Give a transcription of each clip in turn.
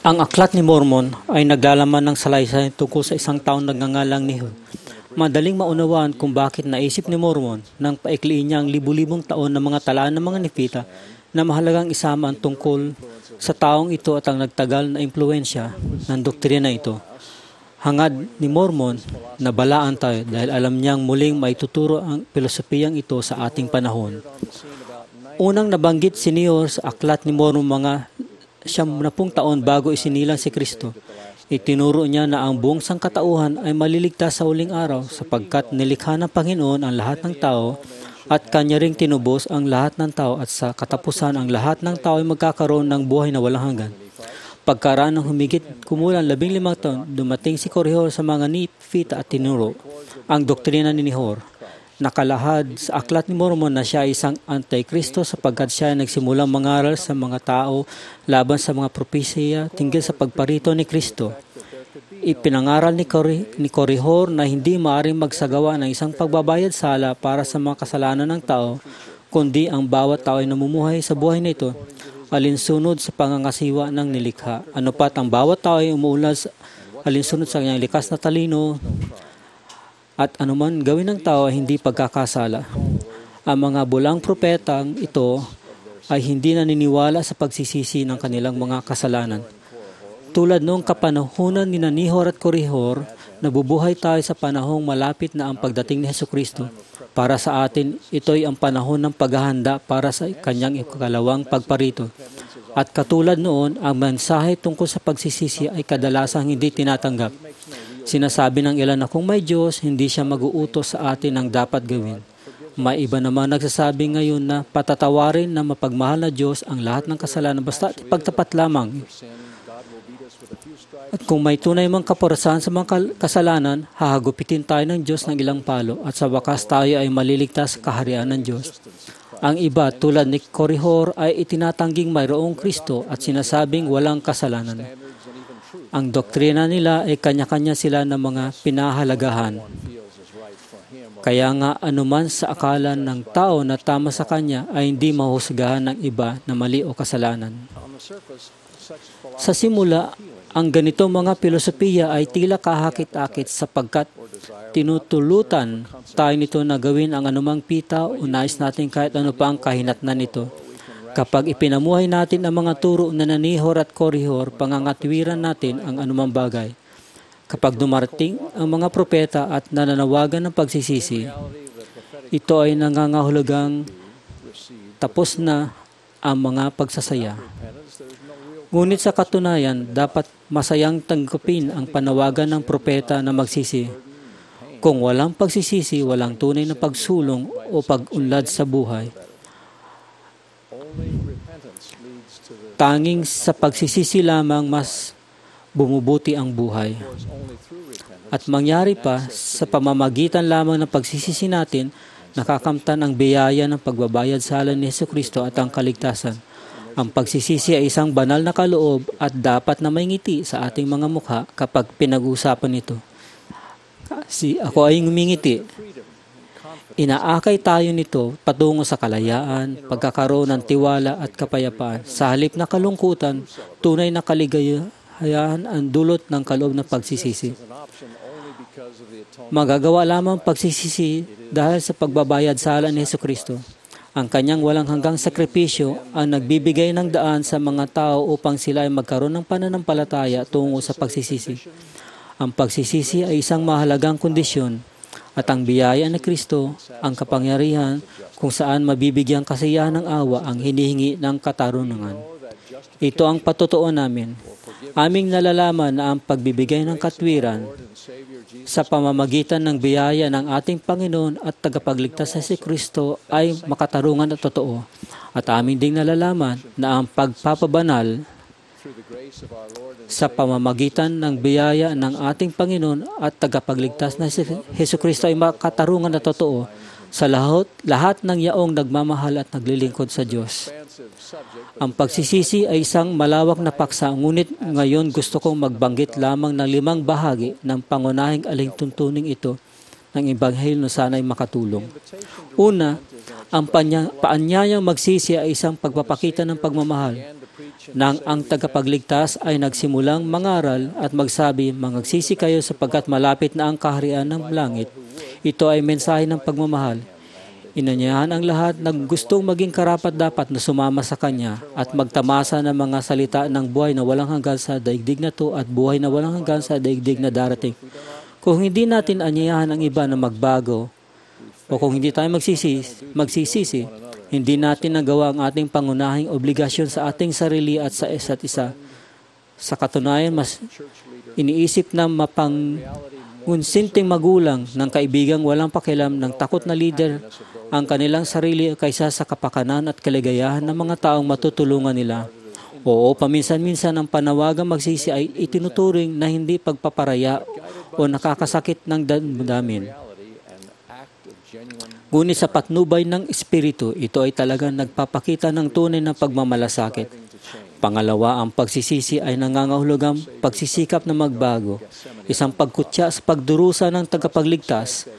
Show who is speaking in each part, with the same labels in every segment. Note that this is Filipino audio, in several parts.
Speaker 1: Ang aklat ni Mormon ay naglalaman ng salaysay tungkol sa isang taong nagngangalang Nihon. Madaling maunawaan kung bakit naisip ni Mormon nang paikliin niya ang libu-libong taon ng mga talaan ng mga Nipita na mahalagang isama ang tungkol sa taong ito at ang nagtagal na impluensya ng doktrina ito. Hangad ni Mormon na balaan tayo dahil alam niyang muling maituturo ang pilosopiyang ito sa ating panahon. Unang nabanggit si Nior sa aklat ni Mormon mga siyam na pung taon bago isinilang si Kristo. Itinuro niya na ang buong sangkatauhan ay maliligtas sa uling araw sapagkat nilikha ng Panginoon ang lahat ng tao at kanya ring tinubos ang lahat ng tao at sa katapusan ang lahat ng tao ay magkakaroon ng buhay na walang hanggan. Pagkaraan ng humigit kumulang labing limang taon, dumating si Korihor sa mga Nipita at tinuro ang doktrina ni Nihor nakalahad sa aklat ni Mormon na siya ay isang antikristo sapagkat siya ay nagsimulang mangaral sa mga tao laban sa mga propesya tinggal sa pagparito ni Kristo. Ipinangaral ni, Cori, ni Corihor na hindi maaaring magsagawa ng isang pagbabayad sala para sa mga kasalanan ng tao, kundi ang bawat tao ay namumuhay sa buhay na ito alinsunod sa pangangasiwa ng nilikha. Ano pat ang bawat tao ay umuulas alinsunod sa kanyang likas na talino, at anuman gawin ng tao ay hindi pagkakasala. Ang mga bulang propetang ito ay hindi naniniwala sa pagsisisi ng kanilang mga kasalanan. Tulad noong kapanahunan ni Nanihor at Korihor, nabubuhay tayo sa panahong malapit na ang pagdating ni Heso Kristo. Para sa atin, ito ay ang panahon ng paghahanda para sa kanyang ikalawang pagparito. At katulad noon, ang mensahe tungkol sa pagsisisi ay kadalasang hindi tinatanggap. Sinasabi ng ilan na kung may Diyos, hindi siya mag-uutos sa atin ang dapat gawin. May iba naman nagsasabi ngayon na patatawarin na mapagmahal na Diyos ang lahat ng kasalanan basta ipagtapat lamang. At kung may tunay mang kaparasan sa mga kasalanan, hahagupitin tayo ng Diyos ng ilang palo at sa wakas tayo ay maliligtas sa kaharian ng Diyos. Ang iba tulad ni Korihor ay itinatangging mayroong Kristo at sinasabing walang kasalanan. Ang doktrina nila ay kanya-kanya sila ng mga pinahalagahan. Kaya nga anuman sa akala ng tao na tama sa kanya ay hindi mahusgahan ng iba na mali o kasalanan. Sa simula, ang ganitong mga filosofiya ay tila kahakit-akit sapagkat tinutulutan tayo nito na gawin ang anumang pita o nais natin kahit ano pa ang kahinatnan nito. Kapag ipinamuhay natin ang mga turo na nanihor at korihor, pangangatwiran natin ang anumang bagay. Kapag dumarating ang mga propeta at nananawagan ng pagsisisi, ito ay nangangahulugang tapos na ang mga pagsasaya. Ngunit sa katunayan, dapat masayang tanggapin ang panawagan ng propeta na magsisi. Kung walang pagsisisi, walang tunay na pagsulong o pag-unlad sa buhay. Tanging sa pagsisisi lamang mas bumubuti ang buhay. At mangyari pa, sa pamamagitan lamang ng pagsisisi natin, nakakamtan ang biyaya ng pagbabayad sa halan ni Yesu Kristo at ang kaligtasan. Ang pagsisisi ay isang banal na kaloob at dapat na may ngiti sa ating mga mukha kapag pinag-uusapan ito. Kasi ako ay ngumingiti Inaakay tayo nito patungo sa kalayaan, pagkakaroon ng tiwala at kapayapaan. Sa halip na kalungkutan, tunay na kaligayahan ang dulot ng kaloob ng pagsisisi. Magagawa lamang pagsisisi dahil sa pagbabayad sa ala ni Yesu Kristo. Ang kanyang walang hanggang sakripisyo ang nagbibigay ng daan sa mga tao upang sila ay magkaroon ng pananampalataya tungo sa pagsisisi. Ang pagsisisi ay isang mahalagang kondisyon at ang biyaya ni Kristo, ang kapangyarihan kung saan mabibigyan kasiyahan ng awa ang hinihingi ng katarungan. Ito ang patotoo namin. Aming nalalaman na ang pagbibigay ng katwiran sa pamamagitan ng biyaya ng ating Panginoon at tagapagligtas sa si Kristo ay makatarungan at totoo. At aming ding nalalaman na ang pagpapabanal sa pamamagitan ng biyaya ng ating Panginoon at tagapagligtas na si Heso Kristo ay makatarungan na totoo sa lahat, lahat ng yaong nagmamahal at naglilingkod sa Diyos. Ang pagsisisi ay isang malawak na paksa, ngunit ngayon gusto kong magbanggit lamang ng limang bahagi ng pangunahing alingtuntuning ito ng Ebanghelyo na sana'y makatulong. Una, ang panya, paanyayang magsisi ay isang pagpapakita ng pagmamahal nang ang tagapagligtas ay nagsimulang mangaral at magsabi, Mangagsisi kayo sapagkat malapit na ang kaharian ng langit. Ito ay mensahe ng pagmamahal. Inanyahan ang lahat na gustong maging karapat dapat na sumama sa Kanya at magtamasa ng mga salita ng buhay na walang hanggan sa daigdig na to at buhay na walang hanggan sa daigdig na darating. Kung hindi natin anyayahan ang iba na magbago, o kung hindi tayo magsisi, magsisisi, hindi natin nagawa ang ating pangunahing obligasyon sa ating sarili at sa isa't isa. Sa katunayan, mas iniisip na mapang ngunsinting magulang ng kaibigang walang pakialam ng takot na leader ang kanilang sarili kaysa sa kapakanan at kaligayahan ng mga taong matutulungan nila. Oo, paminsan-minsan ang panawagang magsisi ay itinuturing na hindi pagpaparaya o nakakasakit ng damdamin. Ngunit sa patnubay ng Espiritu, ito ay talagang nagpapakita ng tunay na pagmamalasakit. Pangalawa, ang pagsisisi ay nangangahulugang pagsisikap na magbago. Isang pagkutya sa pagdurusa ng tagapagligtas.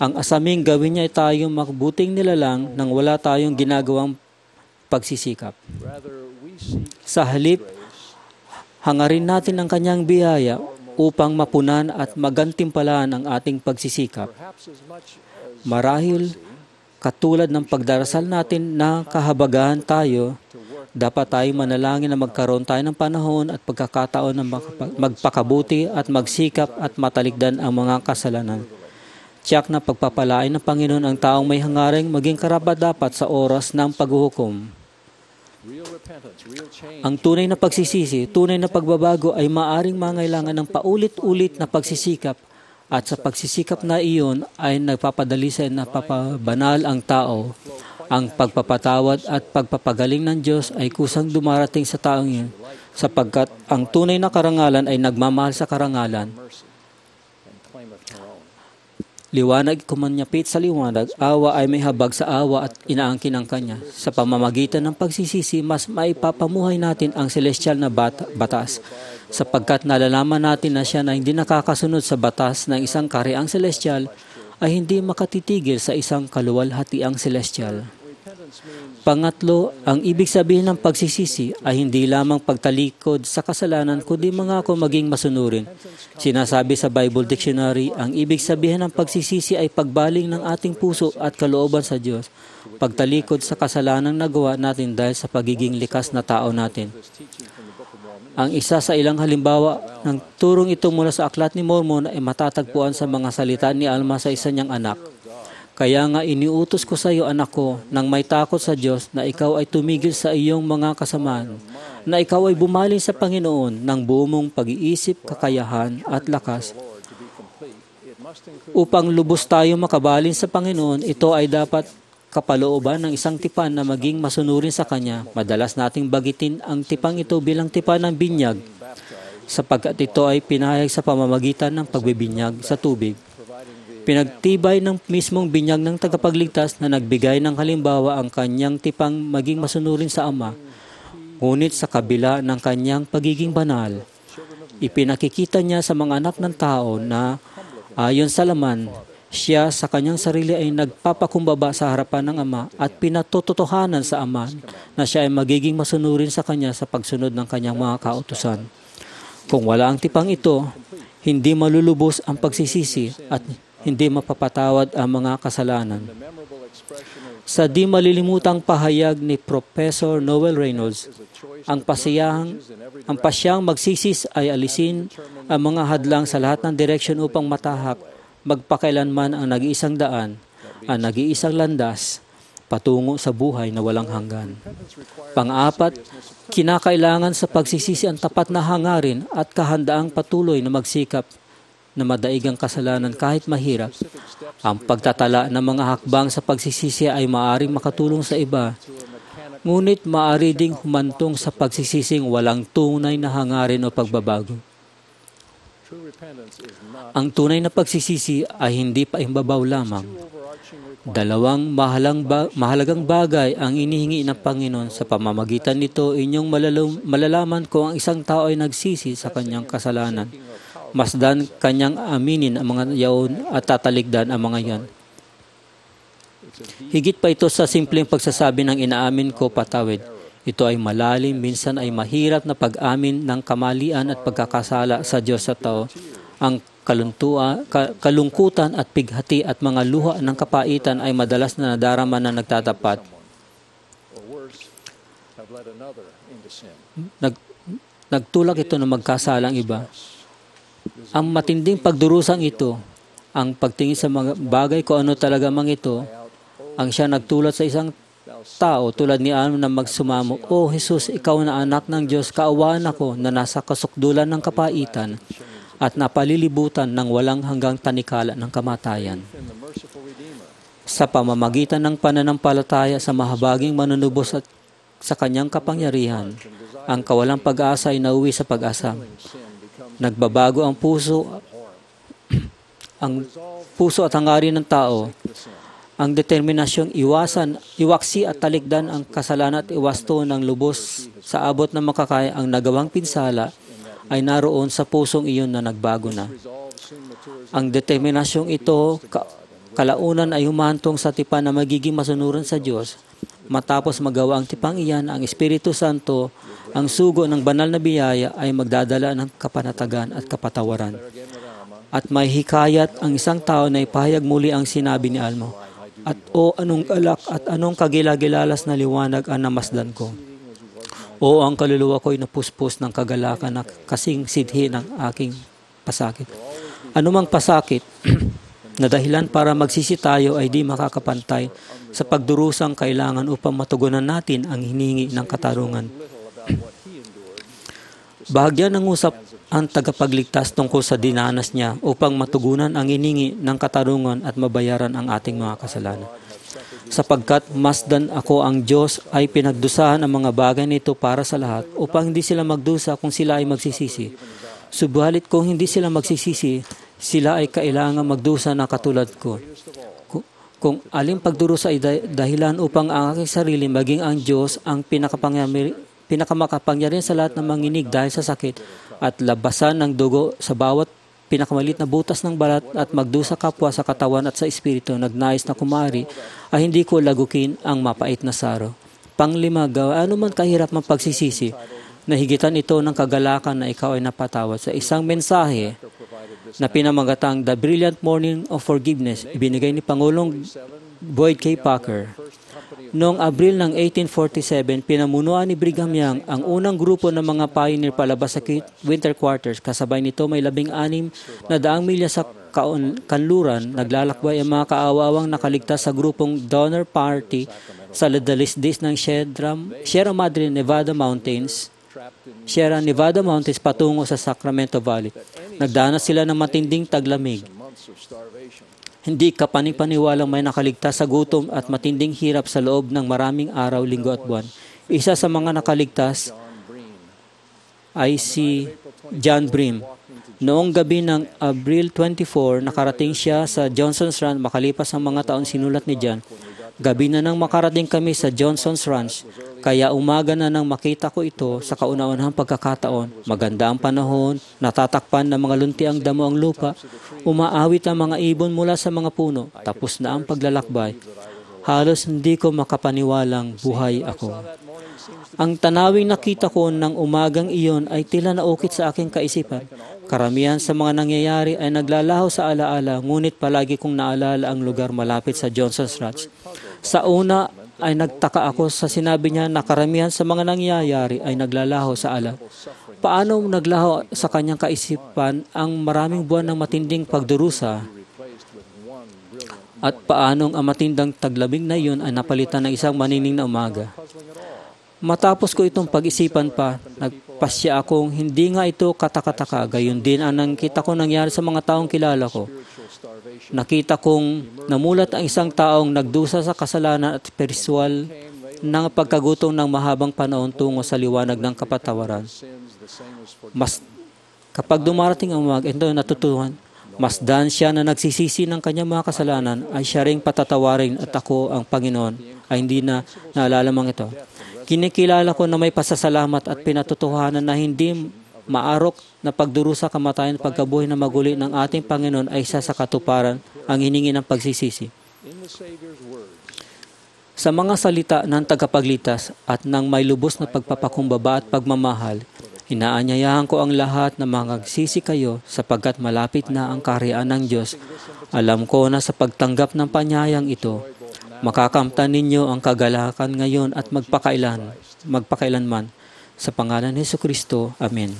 Speaker 1: Ang asaming gawin niya ay tayong makbuting nilalang nang wala tayong ginagawang pagsisikap. Sa halip, hangarin natin ang kanyang biyaya upang mapunan at magantimpalaan ang ating pagsisikap. Marahil, katulad ng pagdarasal natin na kahabagahan tayo, dapat tayo manalangin na magkaroon tayo ng panahon at pagkakataon na magpakabuti at magsikap at matalikdan ang mga kasalanan. Tiyak na pagpapalain ng Panginoon ang taong may hangaring maging karapat dapat sa oras ng paghuhukom. Ang tunay na pagsisisi, tunay na pagbabago ay maaring mangailangan ng paulit-ulit na pagsisikap at sa pagsisikap na iyon ay nagpapadali sa napapabanal ang tao. Ang pagpapatawad at pagpapagaling ng Diyos ay kusang dumarating sa taong iyon sapagkat ang tunay na karangalan ay nagmamahal sa karangalan. Liwanag kumanyapit sa liwanag, awa ay may habag sa awa at inaangkin ang kanya. Sa pamamagitan ng pagsisisi, mas maipapamuhay natin ang celestial na bat- batas sapagkat nalalaman natin na siya na hindi nakakasunod sa batas ng isang kareang celestial ay hindi makatitigil sa isang kaluwalhatiang celestial. Pangatlo, ang ibig sabihin ng pagsisisi ay hindi lamang pagtalikod sa kasalanan kundi mga ako maging masunurin. Sinasabi sa Bible Dictionary, ang ibig sabihin ng pagsisisi ay pagbaling ng ating puso at kalooban sa Diyos. Pagtalikod sa kasalanang nagawa natin dahil sa pagiging likas na tao natin. Ang isa sa ilang halimbawa ng turong ito mula sa aklat ni Mormon ay matatagpuan sa mga salita ni Alma sa isa niyang anak. Kaya nga iniutos ko sa iyo, anak ko, nang may takot sa Diyos na ikaw ay tumigil sa iyong mga kasamaan, na ikaw ay bumaling sa Panginoon ng buong pag-iisip, kakayahan at lakas. Upang lubos tayo makabalin sa Panginoon, ito ay dapat kapalooban ng isang tipan na maging masunurin sa Kanya. Madalas nating bagitin ang tipang ito bilang tipan ng binyag sapagkat ito ay pinahayag sa pamamagitan ng pagbibinyag sa tubig. Pinagtibay ng mismong binyag ng tagapagligtas na nagbigay ng halimbawa ang kanyang tipang maging masunurin sa Ama. Ngunit sa kabila ng kanyang pagiging banal, ipinakikita niya sa mga anak ng tao na ayon sa laman, siya sa kanyang sarili ay nagpapakumbaba sa harapan ng Ama at pinatototohanan sa Ama na siya ay magiging masunurin sa Kanya sa pagsunod ng kanyang mga kautusan. Kung wala ang tipang ito, hindi malulubos ang pagsisisi at hindi mapapatawad ang mga kasalanan. Sa di malilimutang pahayag ni Professor Noel Reynolds, ang pasiyang ang pasyang magsisis ay alisin ang mga hadlang sa lahat ng direksyon upang matahak magpakailanman ang nag-iisang daan, ang nag-iisang landas, patungo sa buhay na walang hanggan. Pang-apat, kinakailangan sa pagsisisi ang tapat na hangarin at kahandaang patuloy na magsikap na madaig ang kasalanan kahit mahirap. Ang pagtatala ng mga hakbang sa pagsisisi ay maaring makatulong sa iba, ngunit maari ding humantong sa pagsisising walang tunay na hangarin o pagbabago. Ang tunay na pagsisisi ay hindi pa imbabaw lamang. Dalawang mahalang ba- mahalagang bagay ang inihingi ng Panginoon sa pamamagitan nito inyong malalum- malalaman kung ang isang tao ay nagsisi sa kanyang kasalanan masdan kanyang aminin ang mga yaon at tatalikdan ang mga yan. Higit pa ito sa simpleng pagsasabi ng inaamin ko patawid. Ito ay malalim, minsan ay mahirap na pag-amin ng kamalian at pagkakasala sa Diyos sa tao. Ang kaluntua, ka- kalungkutan at pighati at mga luha ng kapaitan ay madalas na nadarama na nagtatapat. Nag, nagtulak ito na magkasalang iba. Ang matinding pagdurusang ito, ang pagtingin sa mga bagay ko ano talaga mang ito, ang siya nagtulad sa isang tao tulad ni Aaron na magsumamo, O Jesus, ikaw na anak ng Diyos, kaawaan ako na nasa kasukdulan ng kapaitan at napalilibutan ng walang hanggang tanikala ng kamatayan. Sa pamamagitan ng pananampalataya sa mahabaging manunubos at sa kanyang kapangyarihan, ang kawalang pag-asa ay nauwi sa pag-asa. Nagbabago ang puso, ang puso at hangarin ng tao. Ang determinasyong iwasan, iwaksi at talikdan ang kasalanan at iwasto ng lubos sa abot ng makakaya ang nagawang pinsala ay naroon sa pusong iyon na nagbago na. Ang determinasyong ito, ka- kalaunan ay humantong sa tipan na magiging masunuran sa Diyos. Matapos magawa ang tipang iyan, ang Espiritu Santo, ang sugo ng banal na biyaya ay magdadala ng kapanatagan at kapatawaran. At may hikayat ang isang tao na ipahayag muli ang sinabi ni Almo. At o anong alak at anong kagilagilalas na liwanag ang namasdan ko. O ang kaluluwa ko'y napuspos ng kagalakan na kasing sidhi ng aking pasakit. Anumang pasakit na dahilan para magsisi tayo ay di makakapantay sa pagdurusang kailangan upang matugunan natin ang hiningi ng katarungan. Bahagyan ng usap ang tagapagligtas tungkol sa dinanas niya upang matugunan ang iningi ng katarungan at mabayaran ang ating mga kasalanan. Sapagkat masdan ako ang Diyos ay pinagdusahan ang mga bagay nito para sa lahat upang hindi sila magdusa kung sila ay magsisisi. Subalit kung hindi sila magsisisi, sila ay kailangan magdusa na katulad ko. Ku- Kung aling pagdurusa ay dah- dahilan upang ang aking sarili maging ang Diyos ang pinakamakapangyarihan sa lahat ng manginig dahil sa sakit at labasan ng dugo sa bawat pinakamalit na butas ng balat at magdusa kapwa sa katawan at sa espiritu nagnais na kumari ay hindi ko lagukin ang mapait na saro. Panglima, gawa ano man kahirap mang pagsisisi, nahigitan ito ng kagalakan na ikaw ay napatawad sa isang mensahe na pinamagatang The Brilliant Morning of Forgiveness ibinigay ni Pangulong Boyd K. Packer. Noong Abril ng 1847, pinamunuan ni Brigham Young ang unang grupo ng mga pioneer palabas sa winter quarters. Kasabay nito may labing anim na daang milya sa kaun- kanluran. Naglalakbay ang mga kaawawang nakaligtas sa grupong Donner Party sa Ladalisdis ng Sierra, Sierra Madre Nevada Mountains. Sierra Nevada Mountains patungo sa Sacramento Valley. Nagdanas sila ng matinding taglamig. Hindi kapanipaniwalang may nakaligtas sa gutom at matinding hirap sa loob ng maraming araw, linggo at buwan. Isa sa mga nakaligtas ay si John Brim. Noong gabi ng Abril 24, nakarating siya sa Johnson's Ranch makalipas ang mga taon sinulat ni John. Gabi na nang makarating kami sa Johnson's Ranch, kaya umaga na nang makita ko ito sa kauna-unahang pagkakataon. Maganda ang panahon, natatakpan ng mga lunti ang damo ang lupa, umaawit ang mga ibon mula sa mga puno, tapos na ang paglalakbay. Halos hindi ko makapaniwalang buhay ako. Ang tanawing nakita ko ng umagang iyon ay tila naukit sa aking kaisipan. Karamihan sa mga nangyayari ay naglalaho sa alaala, ngunit palagi kong naalala ang lugar malapit sa Johnson's Ranch. Sa una ay nagtaka ako sa sinabi niya na karamihan sa mga nangyayari ay naglalaho sa ala. Paano naglaho sa kanyang kaisipan ang maraming buwan ng matinding pagdurusa at paanong ang matindang taglamig na iyon ay napalitan ng isang manining na umaga. Matapos ko itong pag-isipan pa, nagpasya akong hindi nga ito katakataka, gayon din ang nakita ko nangyari sa mga taong kilala ko. Nakita kong namulat ang isang taong nagdusa sa kasalanan at spiritual ng pagkagutom ng mahabang panahon tungo sa liwanag ng kapatawaran. Mas kapag dumarating ang umaga, ito natutuhan, mas dan siya na nagsisisi ng kanyang mga kasalanan ay siya ring patatawarin at ako ang Panginoon ay hindi na naalala mang ito. Kinikilala ko na may pasasalamat at pinatutuhanan na hindi maarok na pagdurusa kamatayan at pagkabuhay na maguli ng ating Panginoon ay isa sa katuparan ang hiningi ng pagsisisi. Sa mga salita ng tagapaglitas at ng may lubos na pagpapakumbaba at pagmamahal, inaanyayahan ko ang lahat na magagsisi kayo sapagkat malapit na ang kariyan ng Diyos. Alam ko na sa pagtanggap ng panyayang ito, makakamtan ninyo ang kagalakan ngayon at magpakailan, magpakailanman. Sa pangalan ni Kristo, Amen.